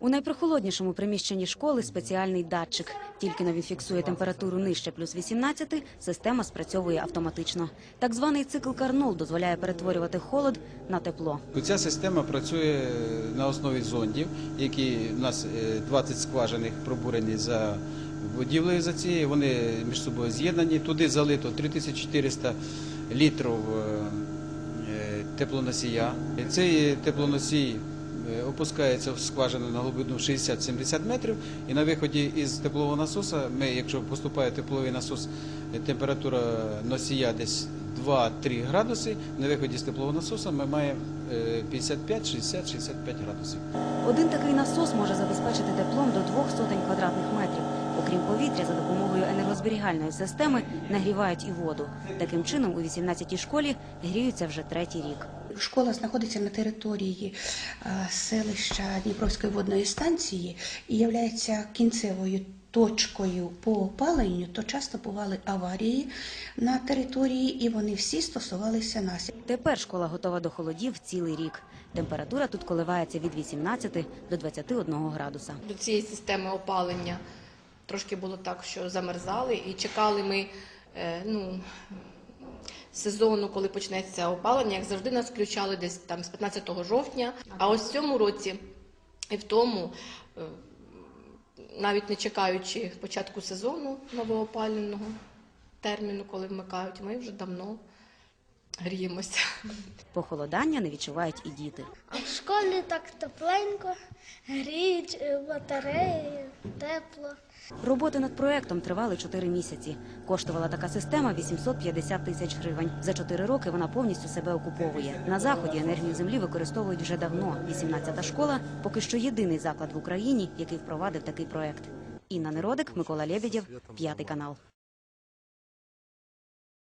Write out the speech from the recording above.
У найпрохолоднішому приміщенні школи спеціальний датчик. Тільки но він фіксує температуру нижче плюс 18, система спрацьовує автоматично. Так званий цикл Карнол дозволяє перетворювати холод на тепло. Ця система працює на основі зондів, які у нас е, 20 скважених пробурені за будівлею за цією. Вони між собою з'єднані. Туди залито 3400 літрів е, е, теплоносія. Цей теплоносій е, опускається в скважину на глибину 60-70 метрів, і на виході із теплового насоса, ми, якщо поступає тепловий насос, е, температура носія десь 2-3 градуси. На виході з теплового насоса ми маємо е, 55, 60, 65 градусів. Один такий насос може забезпечити теплом до двох сотень квадратних метрів. Окрім повітря, за допомогою енергозберігальної системи нагрівають і воду. Таким чином, у 18-й школі гріються вже третій рік. Школа знаходиться на території е, селища Дніпровської водної станції і є кінцевою точкою по опаленню, то часто бували аварії на території, і вони всі стосувалися нас. Тепер школа готова до холодів цілий рік. Температура тут коливається від 18 до 21 градуса. до цієї системи опалення трошки було так, що замерзали, і чекали ми е, ну, сезону, коли почнеться опалення. Як завжди, нас включали десь там з 15 жовтня. А ось в цьому році і в тому, е, навіть не чекаючи початку сезону новоопаленого терміну, коли вмикають, ми вже давно гріємося. Похолодання не відчувають і діти. Школі так тепленько, гріють е, батареї, тепло. Роботи над проектом тривали 4 місяці. Коштувала така система 850 тисяч гривень. За 4 роки вона повністю себе окуповує. На заході енергію землі використовують вже давно. 18-та школа поки що єдиний заклад в Україні, який впровадив такий проект. Інна Неродик, Микола Лебедєв, п'ятий канал.